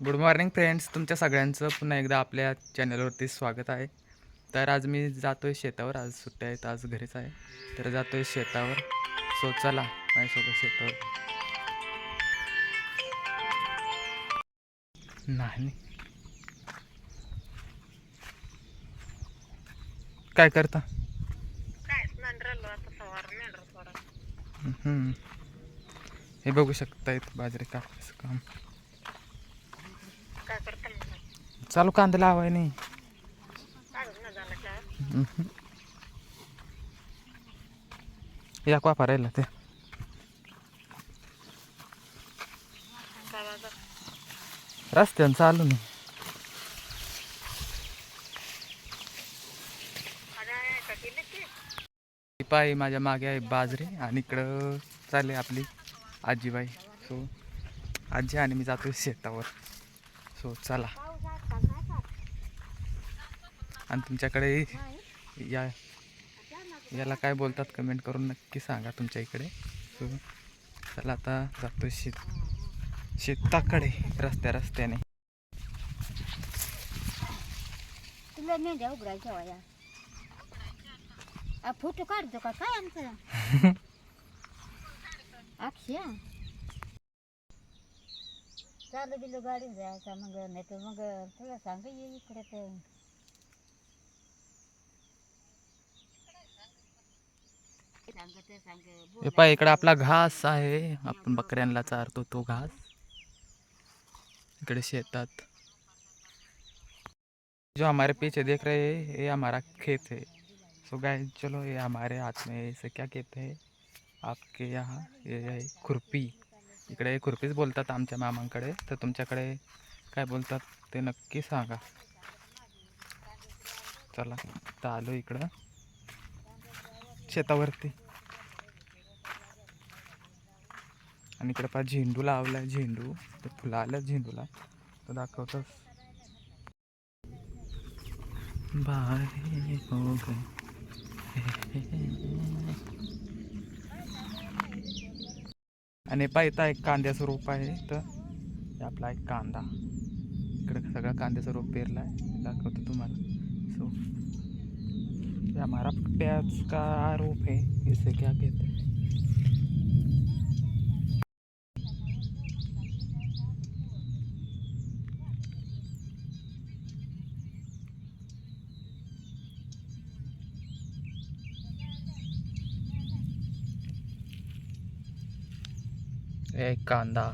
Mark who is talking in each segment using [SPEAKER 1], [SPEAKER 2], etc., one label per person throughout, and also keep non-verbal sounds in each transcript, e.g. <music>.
[SPEAKER 1] Good morning friends तुमच्या सगळ्यांचं पुन्हा एकदा आपल्या चॅनलवरती स्वागत आहे. तर आज मी जातो आहे शेतावर. आज सुट्ट्या आहेत आज घरीच आहे. तर जातो आहे शेतावर. सो चला माझ्यासोबत शेतावर. नाही. काय करता. हे बघू शकतायत बाजरी काम.
[SPEAKER 2] काय करता मग
[SPEAKER 1] चालू कांदा लावाय नाही.
[SPEAKER 2] अजून नाही झालं का?
[SPEAKER 1] हम्म. या वापा राहिला ते.
[SPEAKER 2] काय बाबा.
[SPEAKER 1] रस्त्यानं चालू नाही.
[SPEAKER 2] आणि आहे का गेले की
[SPEAKER 1] ही पाय माझ्या मागे आहे बाजरी आणि इकडं चालले आपली आजीबाई. सो आजी आणि मी जातो शेतावर. सो चला. आणि तुमच्याकडे या याला काय बोलतात कमेंट करून नक्की सांगा तुमच्या इकडे. सो चला आता जातो शेत शेताकडे रस्त्या रस्त्याने.
[SPEAKER 3] तुला मेंढ्या फोटो काढतो का? काय आमचं? <laughs> अक्षय? चालू बिलू गाडी जायचा मग नाही तर मग तुला सांग ये इकडे तर सांग ते. सांग
[SPEAKER 1] हे पाय इकडे आपला घास आहे. आपण बकऱ्यांना चारतो तो घास. इकडे शेतात. जो हमारे पीछे देख रहे हैं ये हमारा खेत है. सो गाय चलो ये हमारे हाथ में इसे क्या कहते हैं? आपके यहाँ ये है खुरपी. इकडे खुरपीच बोलतात आमच्या मामांकडे. तर तुमच्याकडे काय बोलतात ते नक्की सांगा. चला तर आलो इकडं. शेतावरती. आणि इकडे पहा झेंडू लावलाय झेंडू. तर फुलं आल्या झेंडूला. तो दाखवतो बारे हो आणि पाहिता एक कांद्याचं रोप आहे. तर आपला एक कांदा. इकडं सगळा कांद्याचं रोप पेरला आहे दाखवतो तुम्हाला. सो हमारा प्याज का रोप है इसे क्या कहते हैं एक कांदा।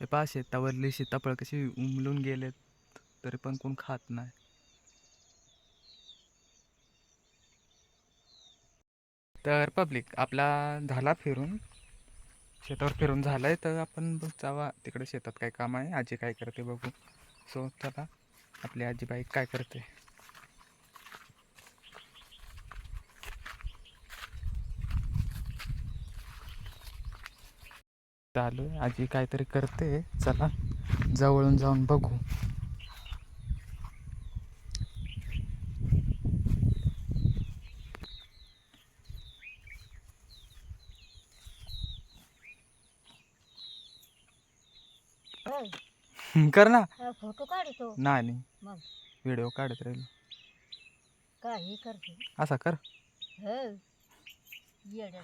[SPEAKER 1] हे पहा शेतावरली सीताफळ कशी उमलून गेलेत तरी पण कोण खात नाही. तर पब्लिक आपला झाला फिरून. शेतावर फिरून झालाय तर आपण बघ जावा तिकडे शेतात काय काम आहे. आजी काय करते बघू. सो चला. आपली आजीबाई काय करते? चालू आहे. आजी काहीतरी करते. चला. जवळून जाऊन बघू.
[SPEAKER 3] होय
[SPEAKER 1] कर ना.
[SPEAKER 3] फोटो काढतो
[SPEAKER 1] नाही नाही.
[SPEAKER 3] मग?
[SPEAKER 1] व्हिडिओ काढत राहील.
[SPEAKER 3] काही करते?
[SPEAKER 1] असा कर.
[SPEAKER 3] हो.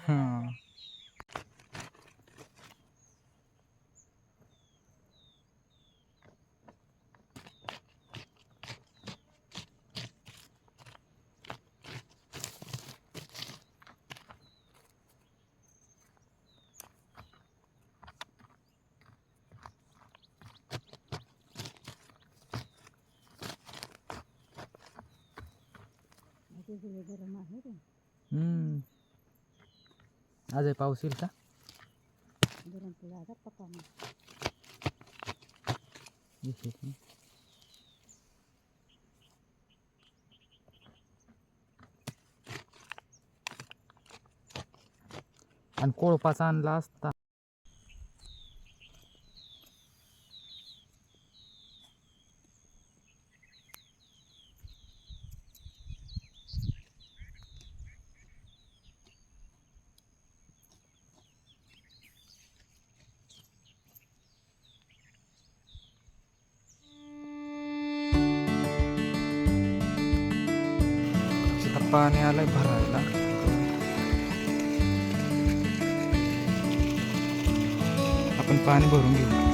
[SPEAKER 1] हं. आज आहे पाऊस येईल का?
[SPEAKER 3] गरम तुला आता पका
[SPEAKER 1] पाणी आलंय भरायला. आपण पाणी भरून घेऊ.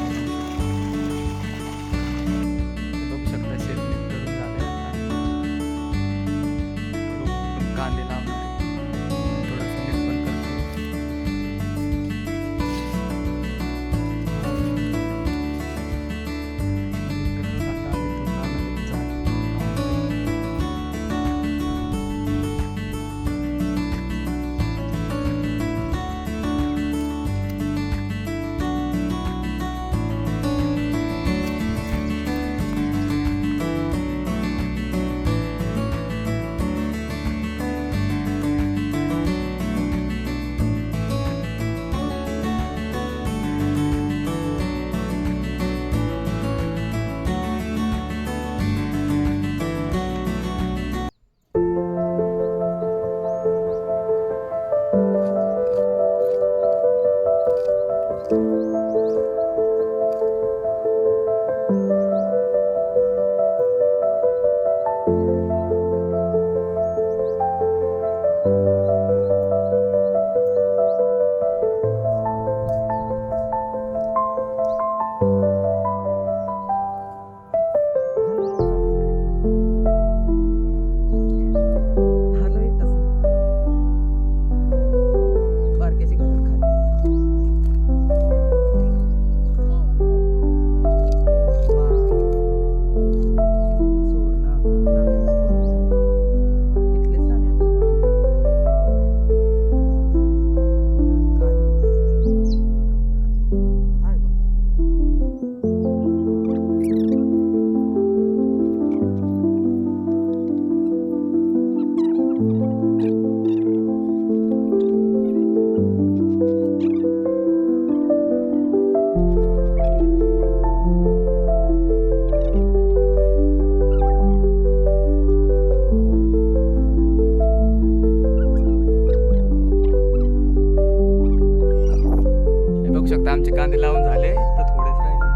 [SPEAKER 1] आमचे कांदे लावून झाले तर थोडेच राहिले.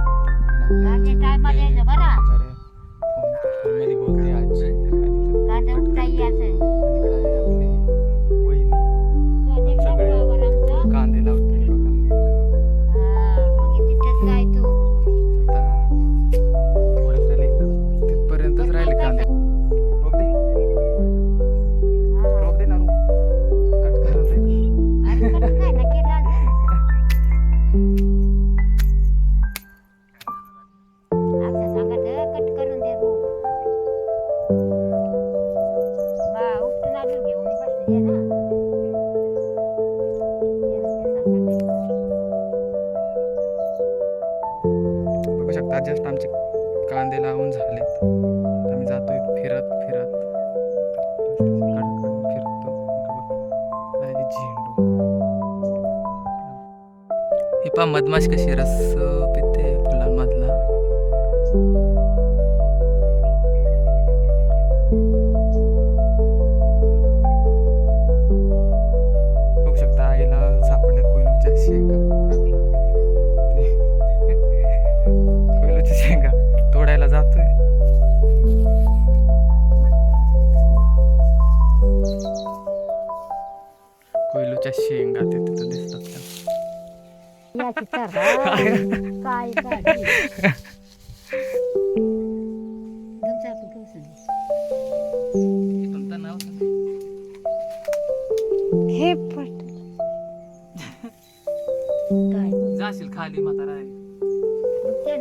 [SPEAKER 3] काय
[SPEAKER 1] हे
[SPEAKER 3] पट काय
[SPEAKER 1] जाशील खाली म्हातारा.
[SPEAKER 3] मग ते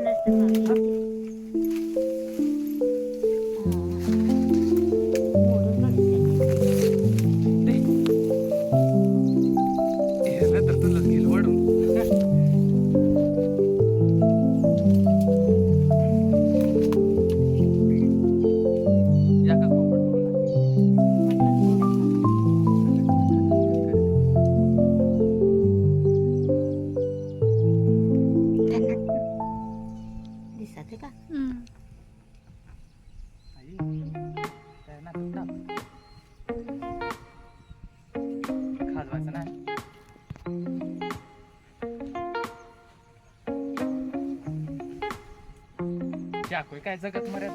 [SPEAKER 1] चाकू काय जगत
[SPEAKER 3] मरत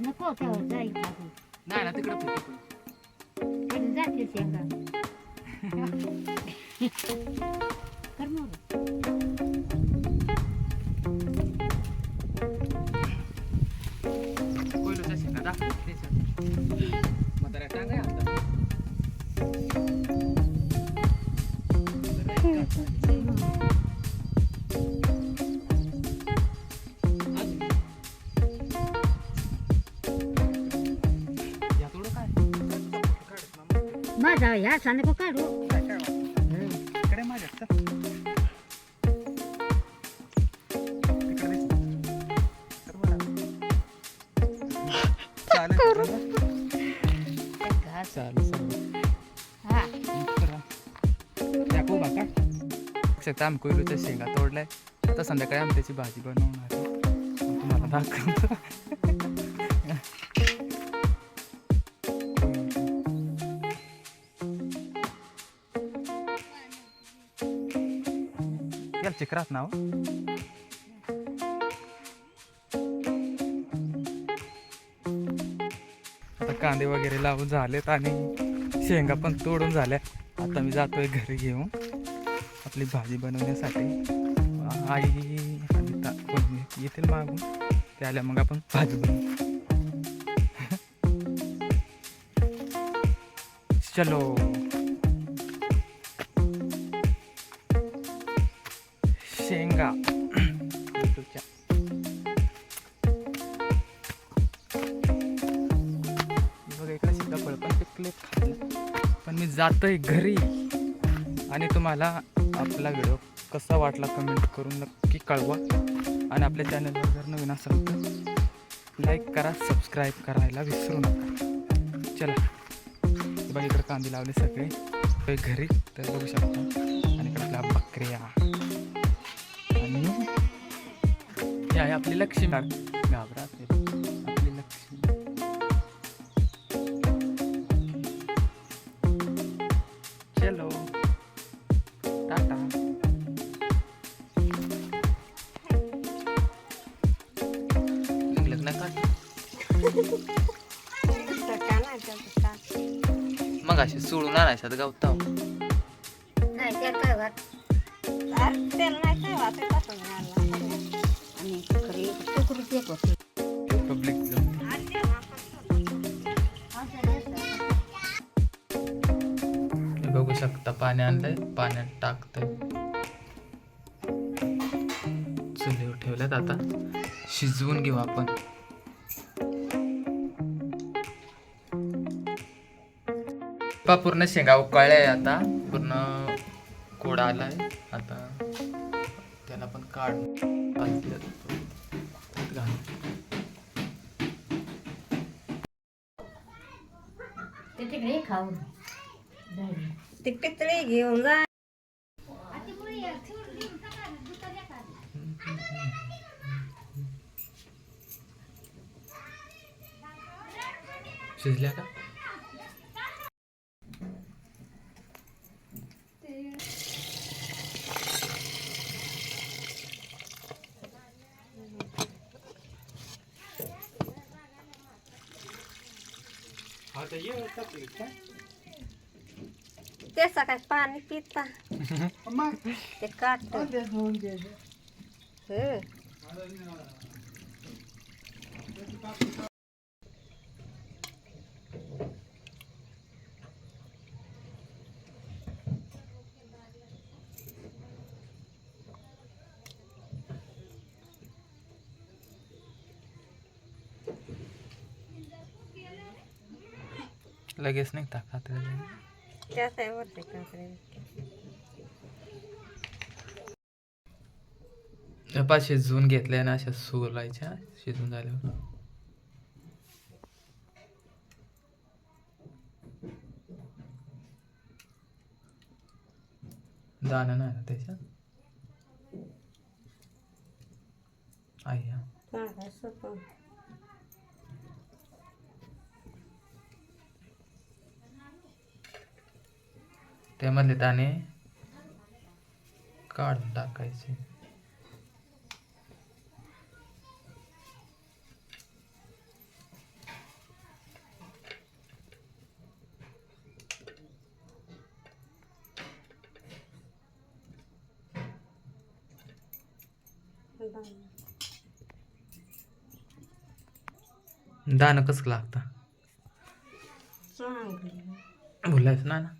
[SPEAKER 3] नको
[SPEAKER 1] नाही ना तिकडे
[SPEAKER 3] चालेल ह्या सांगू काढू
[SPEAKER 1] खूप का शकता आम्ही कोयलूच्या शेंगा तोडलाय आता संध्याकाळी आमच्याची भाजी बनवणार तुम्हाला दाखवतो याला चिकरात नाव आता कांदे वगैरे लावून झालेत आणि शेंगा पण तोडून झाल्या. आता मी जातोय घरी घेऊन आपली भाजी बनवण्यासाठी. आई आणि येतील मागून? ते आल्या मग आपण भाजी बनवू. <laughs> चलो. युट्यूबच्या. हे बघा इकडे सीताफळ पण पिकले पण मी जातोय घरी. आणि तुम्हाला आपला व्हिडिओ कसा वाटला कमेंट करून नक्की कळवा. आणि आपल्या चॅनलवर जर नवीन असाल तर लाईक करा सबस्क्राईब करायला विसरू नका. चला. बघा इकडे कांदे लावले सगळे. घरी तर बघू शकता. आणि इकडे आपल्या बकऱ्या. ही आहे आपली लक्ष्मी घाबरा आपली लक्ष्मी. चलो. टाटा. लग्न का मग असे सोडून आणायच्यात गावता
[SPEAKER 3] नाही त्यात काय वाट
[SPEAKER 2] नाही काय वाटत
[SPEAKER 1] पाणी आणलंय पाण्यात टाकतंय. चुलीवर ठेवल्यात आता. शिजवून घेऊ आपण. पूर्ण शेंगा उकळल्या आता. पूर्ण कोडा आलाय. आता त्याला पण काढ
[SPEAKER 3] घालून. तिकडे खाऊ
[SPEAKER 2] ती पितळी घेऊन जा
[SPEAKER 1] शिजल्या का
[SPEAKER 2] ते सकाळ पाणी पिता ते काट
[SPEAKER 1] लगेच नाही टाका
[SPEAKER 2] त्याच आहे वरती काकडे
[SPEAKER 1] शिजवून घेतल्या ना अशा सोलायच्या शिजून झाल्यावर. दाणं नाही ना त्याच्यात? आई त्यामधले दाणे काढून टाकायचे. दान कसं लागतं? ना ना.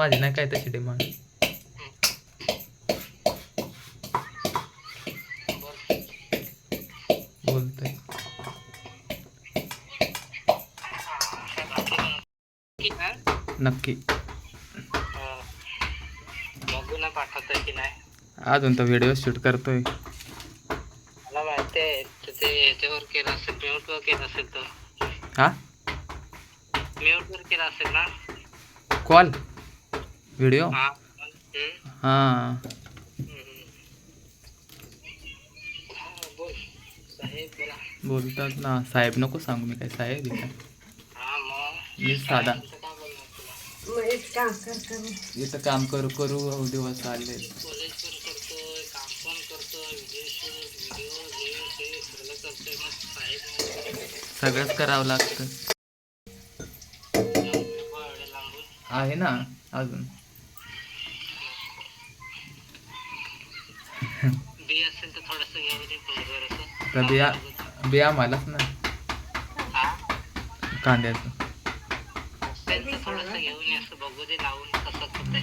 [SPEAKER 1] माझी नाही काय तशी डिमांड बोलतोय. नक्की.
[SPEAKER 4] बघू ना पाठवतोय की नाही
[SPEAKER 1] अजून तर व्हिडिओ शूट करतोय.
[SPEAKER 4] मला माहिती आहे तर ते याच्यावर केलं असेल म्यूटवर केलं असेल तर.
[SPEAKER 1] हा?
[SPEAKER 4] म्यूटवर केलं असेल ना?
[SPEAKER 1] कॉल? व्हिडिओ
[SPEAKER 4] हा साहेब बोला
[SPEAKER 1] बोलतात ना साहेब नको सांगू मी काय साहेब
[SPEAKER 4] हा
[SPEAKER 1] मी साधा. इथं काम करू करू दिवस आले.
[SPEAKER 4] हे
[SPEAKER 1] सगळंच करावं लागतं. आहे ना अजून?
[SPEAKER 4] बी असेल तर थोडंसं
[SPEAKER 1] बिया बिया आम्हालाच ना. कांद्याचं.
[SPEAKER 4] थोडंसं घेऊन असं बघू दे लावून कसं होतंय.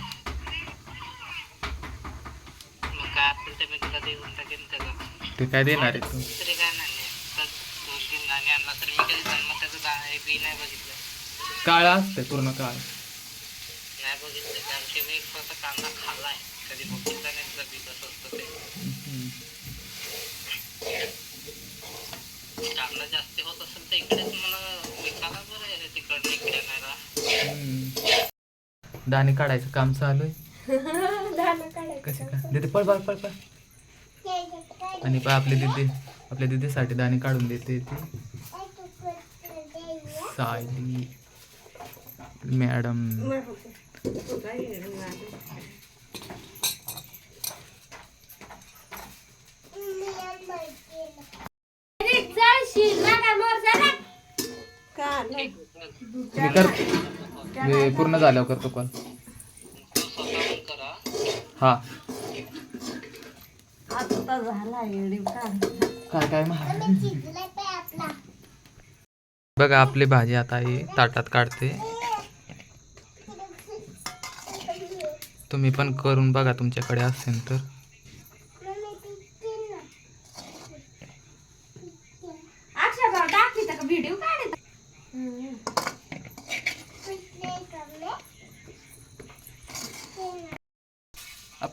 [SPEAKER 4] मग काय ते मी तुला देऊन टाकेन त्याला.
[SPEAKER 1] ते काय देणार आहे तू?
[SPEAKER 4] काय नाही तर दोन तीन दाणे आणला तर मी कधी जन्म त्याचं बी नाही बघितलं.
[SPEAKER 1] काळा असते पूर्ण काळ.
[SPEAKER 4] नाही बघितलं. कारण की मी स्वतः कांदा खाल्लाय. कधी बघितलं नाही तर बी कसं असतं ते
[SPEAKER 1] हम्म.
[SPEAKER 4] कांदा जास्त होत असेल तर इकडेच मला विकायला बरं आहे तिकडनं इकडे नाही
[SPEAKER 1] हम्म. दाणे काढायचं काम चालू आहे. <laughs> कसे का? देते पळ पळ पळ पळ. आणि पळ आपली दिदी आपल्या दिदीसाठी दाणे काढून देते ती. सायली. मॅडम. मी कर. मी पूर्ण झाल्यावर करतो कॉल हा.
[SPEAKER 5] आता झाला एवढी काढ
[SPEAKER 1] काय काय महा बघा आपली भाजी आता ही ताटात काढते. तुम्ही पण करून बघा तुमच्याकडे असेल तर.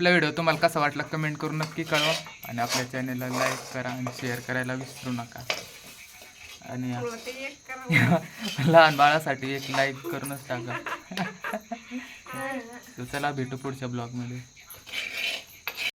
[SPEAKER 1] आपला व्हिडिओ तुम्हाला कसा वाटला कमेंट करून नक्की कळवा. आणि आपल्या चॅनलला लाईक करा आणि शेअर करायला विसरू नका. आणि <laughs> लहान बाळासाठी एक लाईक करूनच टाका. <laughs> तर चला भेटू पुढच्या ब्लॉगमध्ये.